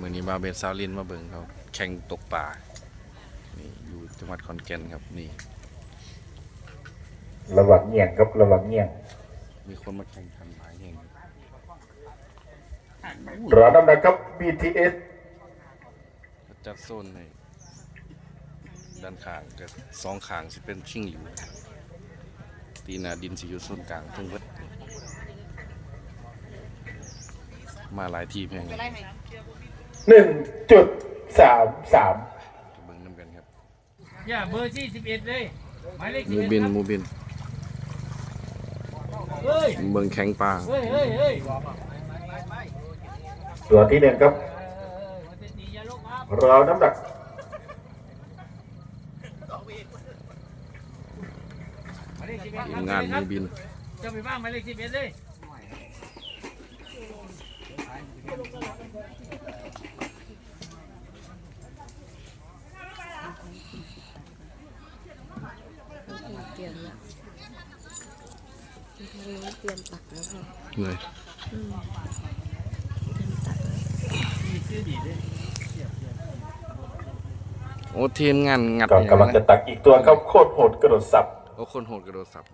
มือนี้มาเบนซาวลินมาเบิ่งเขาแข่งตกป่านี่อยู่จังหวัดขอนแก่นครับนี่ ระวังเงี่ยงครับระวังเงี่ยงมีคนมาแข่งขันหลายแห่งรอน้ำหนักครับ BTS จัดโซนในด้านข้างกับสองข้างสิเป็นชิงหลิวตีหนาดินสิอยู่โซนกลางทั้งเวดมาหลายทีมแห่งเลย หนึ่งจุดสามสามเบิ่งน้ำกันครับอย่าเบอร์ที่สิบเอ็ดเลย หมายเลขหสิบมูเอ็ดบินครับหมูบินเฮ้ยเบิ่งแข่งปลาเฮ้ยเฮ้ยเฮ้ยตัวที่หนึ่งครับ เออมันจะตีอยาลกครับรอน้ำหนักหมายเลขสิบเอ็ดคทีรับมงานหครัมูบบินจะไปบ้างหมายเลขสิบเอ็ดเลย เตรียมละทางนู้นเต รียมตักแล้วค่ะเลยอืมเตรียมตักแล้วมีชื่อดีเลยโอ้ทีมงานงัดก่อนอย่างกำลังจะนะตักอีกตัวครับโคตรโหดกระโดดสับโอ้คนโหดกระโดดสับ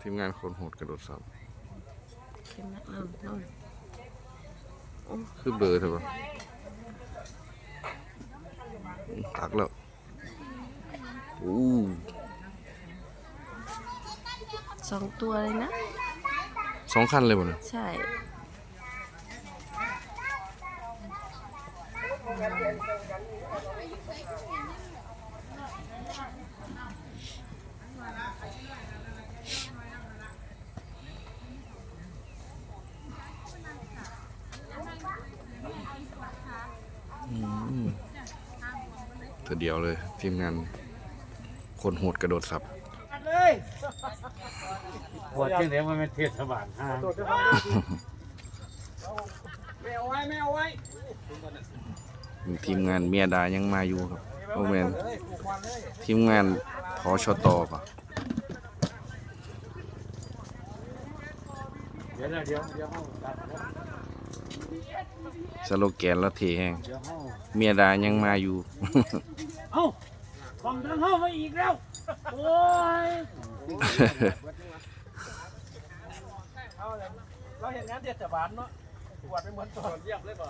ทีมงานคนโหดกระโดดสับเตรียมละอ้าวอ้าวคือเบลอร์เถอะปะตักแล้วอู้ สองตัวเลยนะ สองคันเลยบ่เนี่ยใช่เธอเดียวเลยทีมงานคนโหดกระโดดสับ เลยปวดจังเดี๋ยวมันเป็นเทศบาลห้างไม่เอาไว้ไม่เอาไว้ทีมงานเมียดายังมาอยู่ครับโอแมนทีมงานทอชตป่ะเดี๋ยวนะเดี๋ยวเดี๋ยวห้องตัดนะสโลแกนแล้วเทแห้งเดี๋ยวห้องเมียดายังมาอยู่ เอ้าของทางห้องมาอีกแล้ว โอ้ยเราเห็นงานเทศบาลเนาะปวดไปหมดตัวเยี่ยมเลยป่ะ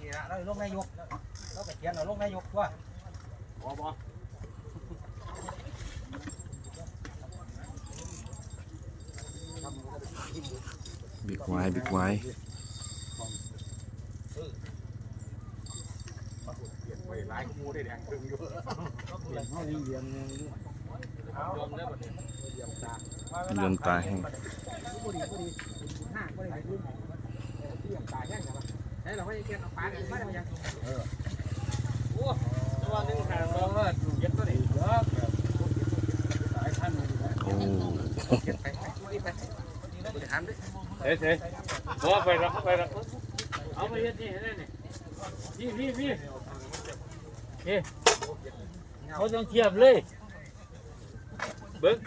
นี่ละเราลงนายกเราไปเขียนเราลงนายกว่าบอบอบิ๊กไว้บิ๊กไวู้ได้แดงตึงอยู่ห้องนี้เรียเงินเอาได้หมดเลยเยี่ยมตาเริ่มตาแห้งผู้ดีผู้ดีห้าผู้ดีรุ่นเยี่ยมตาแห้งเหยียเอาปานมายังเออโอ้ตัวนึงหางเราว่าเย็ดตัวนี้เยอะหลายท่านเลยนะโอ้เย็ดไปไปไปบริหารด้วยเฮ้ยเฮ้ยพอไปรับไปรับเอาไปเฮ็ดนี่ให้ได้นี่พี่พี่พี่ เฮ้เขาต้องเทียบเลยเบิ้ง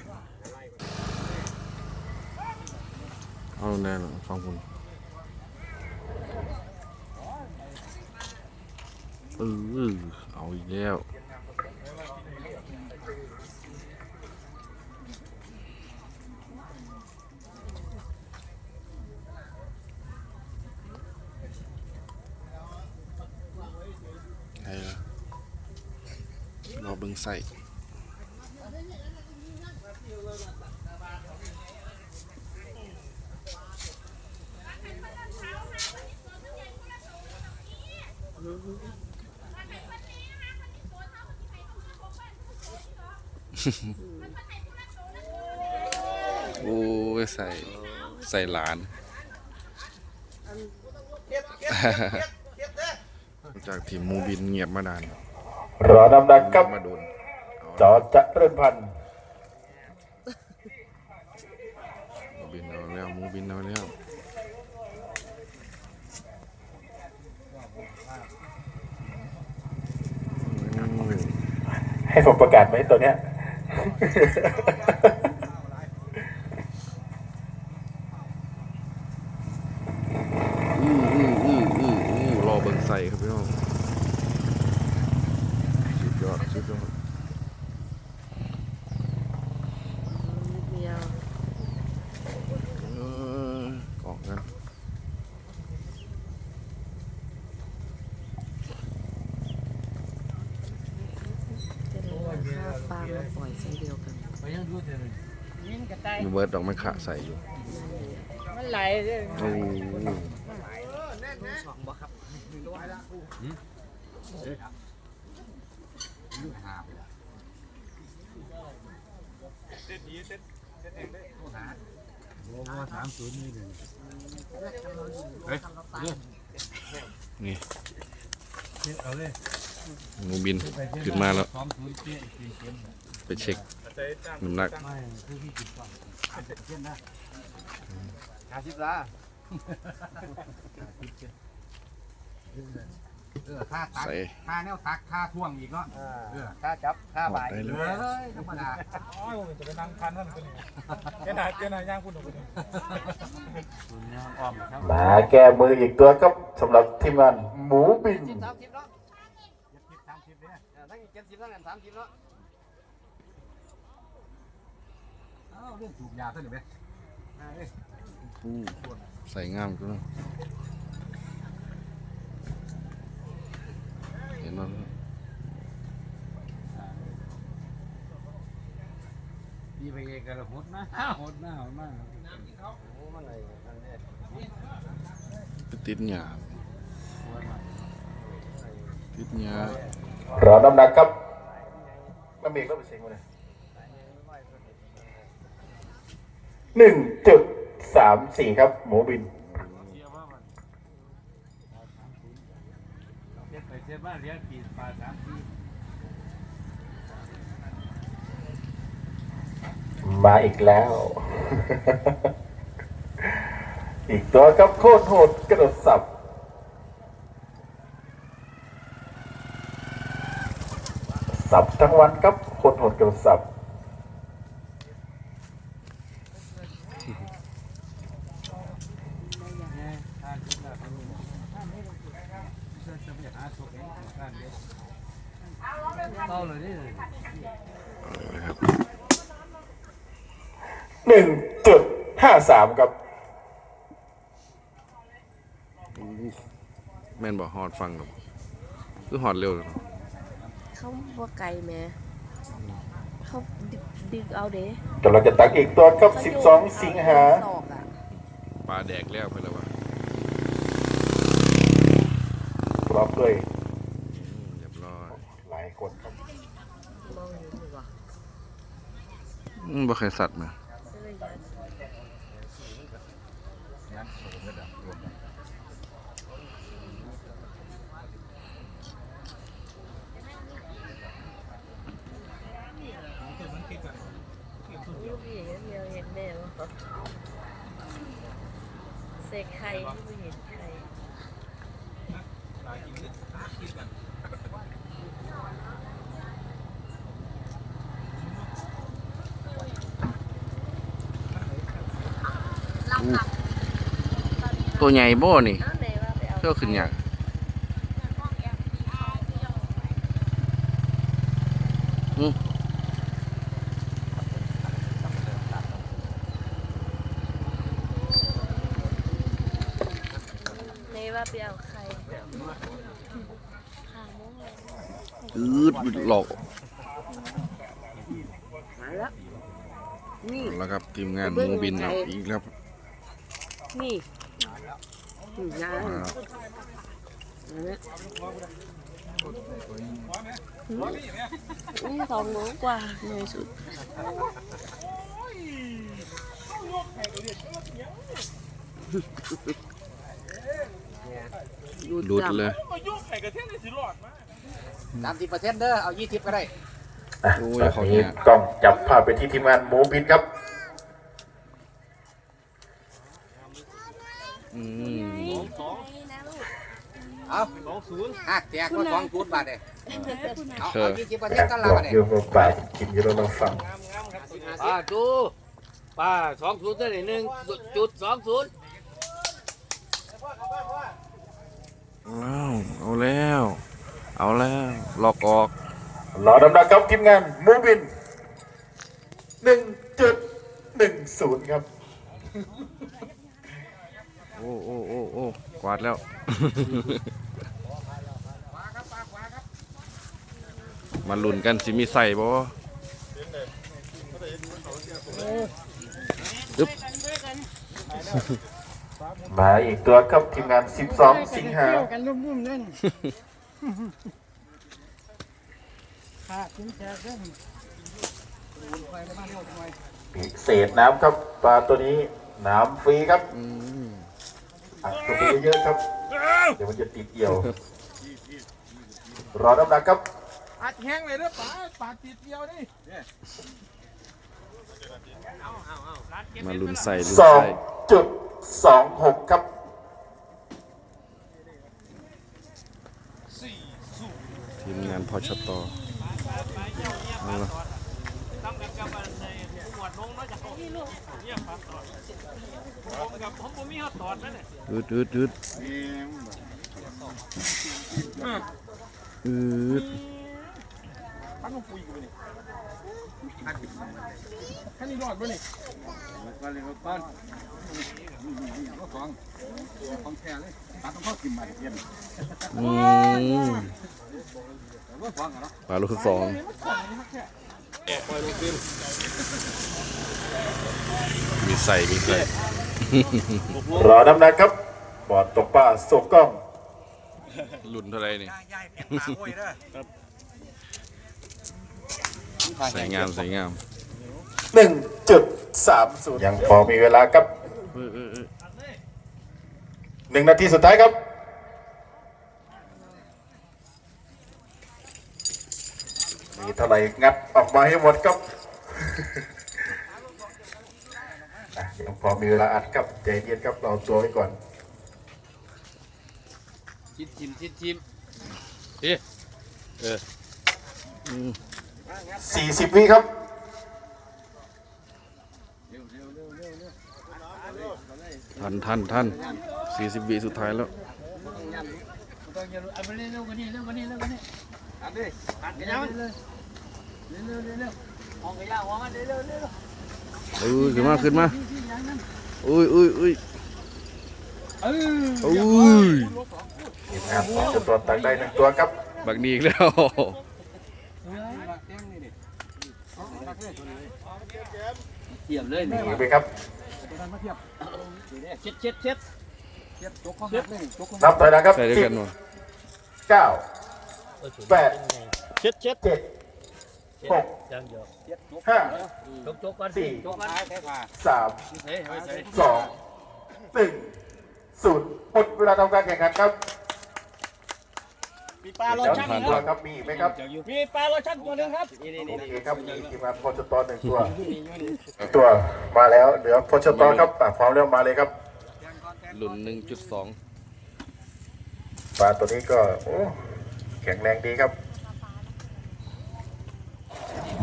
เอาได้แล้วฟังคุณเออเอาอีกแล้วไงล่ะรอ เบิ่งใส่โอ้ยใส่ใส่หลานจากทีมมูบินเงียบมาดาน รอน้ำหนักครับมาโดนเอาจอจะเริ่มพันมูบินเอาแล้วมูบินเอาแล้วโอ้ยให้ผมประกาศไหมตัวเนี้ย อู้อู้อู้อู้อู้รอเบิ่งใส่ครับพี่น้องสุดยอดสุดยอด นิดเดียว เออกล่องกัน จะได้เอาข้าว ปลามาปล่อยใส่เดียวกันไปยังดูเถอะยิงกระต่ายมีเบิร์ดดอกไม้ขะใส่อยู่มันไหลเลยโอ้สองบ่ครับโอ้สามศูนย์นี่เลยนี่เอาเลยหมูบินขึ้นมาแล้วสองศูนย์เจ๊อีกทีเต็มไปเช็ค น้ำหนักไม่คือพี่กินก่อนเช่นนะห้าสิบละเออค่าตักใส่ค่าแนวตักค่าท่วงอีกเนาะเออค่าจับค่าหอดบ่ายได้เลเอย้ยธรรมดาอ๋อผมจะไปนั่งคันนั่นคนนี้เจ้าหน้าเจ้าหน้าย่างคุณหนุ่มคนนี้ศูนย์เนี่ยอ้อมครับมาแก้มืออีกตัวครับสำหรับทีมงานหมูบิน เจ็ดสิบทั้งนั้นสามสิบเนาะเอ้าเรื่องถูกยาซะหน่อยไหมอ่าเอ้ยอู้ใส่งามจังเห็นมั้ยพี่ไปเองกันหดนะหดหน้าหดหน้าโอ้มันไหลมันเนี่ยไปติดหยาติดหยา รอน้ำหนักครับน้ำเมฆแล้วไปเซ็งเลยหนึ่งจุดสามสี่ครับ หมูบินมปีมาอีกแล้ว อีกตัวครับโคตรโหดกระโดดสับ สับทั้งวันครับคตรโหดกับเนี่ยทานชุดละคนจะจะไปหาสุกเองการเดียวเต้าเลยนี่เอาเลยครับหนึ่งจุดห้าสามครับแม่นบอกฮอดฟังหรอกคือฮอดเร็วเลย เนาะเขาบ่ไก่แหม่เขาดึกดึกเอาเด้กำลังจะตักอีกตัวครับสิบสองสิงหาศอกอะปลาแดกแล้วไปแล้ววะพร้อมด้วยอืมเรียบร้อยหลายคนครับมองเห็นอยู่ว่ะอืมบ่เคยสัตว์มา ก็เลยยัดลูกอย่างเงี้ยเดียวเห็นแน่วะ เสกไข่ไม่เห็นไข่ตัวใหญ่บ่นี่เอาไหนว่าไปเอาเจ้าขึ้นหยังอืม ไหน ว่าไปเอาไข่หาโมงแล้วอืดบิดหลอกมาแล้วนี่แล้วครับทีมงานหมูบินเอาอีกแล้วนี่อืมยามาแล้วนี่สองโมงกว่าหน่อ ยสุดหลุดเลยสามสิบเปอร์เซ็นต์เด้อเอายี่สิบก็ได้อะโอ้ยตอนเขานี้เนี่ยกล้องจับภาพไปที่ทีมงานหมูบินครับ อืมนี่นะลูกเอาสองศูนย์หักแจกก็สองศูนย์บาทเลยเอาเอเอาอยี่สิบเปอร์เซ็อนยากต์กันบละอกบาทเลยอยู่ว่าป่ากินอยู่แล้วเราฟัง ป้าดูป้าสองศูนย์ตัวนี้หนึ่งจุดสองศูนย์ อ้าวเอาแล้ว เอาแล้วลอกออกรอดำหนักครับทีมงานมูบินหนึ่งจุดหนึ่งศูนย์ครับ โอ้โอ้โอ้โอ้กวาดแล้ว มาลุ้นกันสิมีใส่บ่อึ๊บ มาอีกตัวครับทีมงาน 12 สิงหากันรุ่มๆนั่นขาดถึงแจกเด้ออีกเศษน้ำครับปลาตัวนี้น้ำฟรีครับอืมอัดตัวไปเยอะๆครับ เดี๋ยวมันจะติดเอี่ยว รอน้ำหนักครับอัดแห้งเลยเด้อป๋าปาดติดเดียวนี่มาลุ้นใส่ลุ้นสองใส่จุด สองหกครับทีมงานพอชตเอาละอืดอืดอืดอืด ท่านนี่รอดบ่นี่ก็เลยก็ก้อนก็ฟังฟังแค่เลยตัดต้องเข้ากินใหม่เย็นอืมปลาลูกสองมีใส่มีใส่รอน้ำหนักครับบอดตกปลาโศกกล้อง ลุ้นเท่าไรนี่ยายเพียงปาโอ้ยเด้อ ใส่งามใส่งามหนึ่งจุดสามศูนย์ยังพอมีเวลาครับเออเออเออหนึ่งนาทีสุดท้ายครับมีเท่าไหร่งัดออกมาให้หมดครับอะยังพอมีเวลาอัดครับใจเย็นครับเราตัวไว้ก่อนชิมชิมชิมชิมอืม 40 วิครับทันทันทันสี่สิบวิสุดท้ายแล้วต้องอย่าเอาไปเร็วกว่านี้เร็วกว่านี้เร็วกว่านี้อัดดิอัดเร็วเร็วเร็วเร็วเร็วมองกระยขึ้นมาขึ้นมาอุ้ยอุ้ยอุ้ยอุ้ยทีมงานของจะตัวตักได้หนึ่งตัวครับ บักนีอีกแล้ว เทียมเลยหนีนี่ไปครับเช็ดเช็ดเช็ดนับถอยหลังครับใส่ด้วยสิกับนหน่อยเก้าแปดเช็ดเช็ดเจ็ดหกยังเดียวห้าจกจกกันสี่จกกันสามเฮ้ยเฮ้ยเฮ้ยสองหนึ่งศูนย์หมดเวลาทำการแข่งขันครับ มีปลาโลแล้วชั่นผ่านคตัวรับครับมีอีกไหมครับมีปลาโลชั่นตัวหนึงครับโอเคครับมีทีมงานพชตหนึ่งตัวตัวมาแล้วเหลือพชตครับอะพร้อมแล้วมาเลยครับหลุนหนึ่งจุดสองปลาตัวนี้ก็โอ้แข็งแรงดีครับ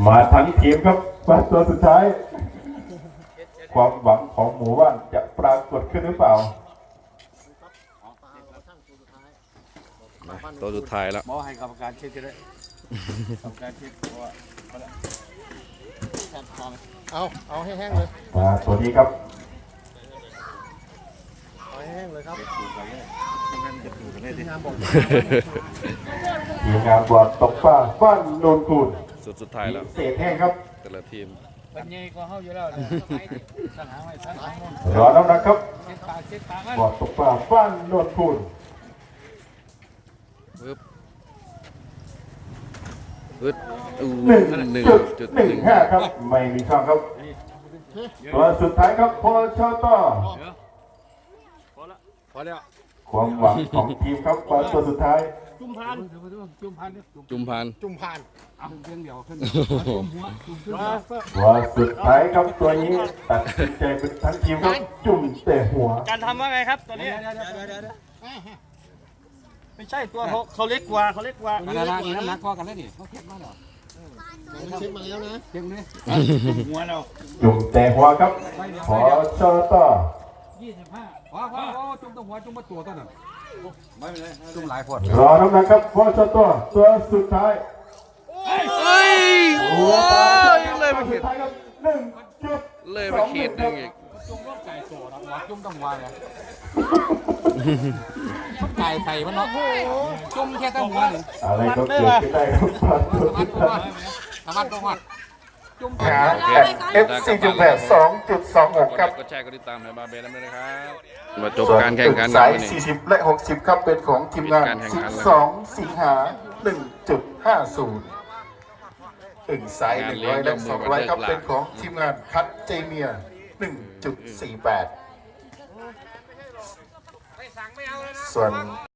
มาทั้งทีมครับปลาตัวสุดท้าย ความหวังของหมู่บ้านจะปรากฏขึ้นหรือเปล่า มาตัวสุดท้ายแล้วหมอให้กรรมการเช็คก็ได้กรรมการเช็คเพราะว่าเอาเอาให้แห้งเลยปลาตัวนี้ครับเอาให้แห้งเลยครับทีมงานบอดตกปลาบ้านโนนกูดสุดสุดท้ายแล้วเศษแห้งครับ แต่ละทีมเป็นไงก็เฮาอยู่แล้วเนี่ยสังหาไว้สังหามันรอน้ำหนักครับเช็ดปากเช็ดปากมันบอดตกปลาบ้านโนนกูด ปึ๊บอึดอู้หนึ่งหนึ่งจุดจุดหนึ่งหนึ่งห้าครับ ไม่มีช่องครับตัวสุดท้ายครับพอชอต่อพอแล้วความหวังของทีมครับปลาตัวสุดท้ายจุ่มพานจุ่มพันดิจุ่มพันจุ่มพานเอาเพียงเดียวขึ้นตัวสุดท้ายครับตัวนี้ตัดสินใจเป็นทั้งทีมครับจุ่มแต่หัว การทำว่าไงครับตัวนี้ ไม่ใช่ตัวเขาเขาเล็กกว่าเขาเล็กกว่าอันนั้นนี่น้ำหนักพอกันเลยนี่เขาเทียบมาแล้วเช็คมาแล้วนะเช็คเลยหัวเราจุ่มแต่หัวครับ ขอชอต่อยี่สิบห้าว้าวว้าวจุ่มตัวหัวจุ่มมาตัวตัวนั้นไม่เป็นไรจุ่มหลายพอดรอน้ำหนักครับพอชอต่อตัวสุดท้ายเอ้ยโอ้ยเลยไปสุเขีดดท้ายครับหนึ่งจุดเลยไปขีดหนึงอีกจุ่มรอบไก่โซ่หัวจุ่มต้องหัวเล ยไก่ไข่มันเนาะจุ่มแค่ตั้งหัวนี่อะไรก็เกิดขึ้นได้ครับปลาตัวสามารถสุก็ดสาท้ายมารถก็หัดจุ่ม F 4 8 2 2 6ครับกดแชร์กดติดตามให้บาเบนด้วยนะครับมาจบการแข่งขันสายวันนี้40 และ 60 ครับเป็นของทีมงานการแข่งขันแล้ว12 สิงหา 1.50อึ่งสาย 100 และ 200 ครับเป็นของทีมงานคัตเจเมีย 1.48 ส่วน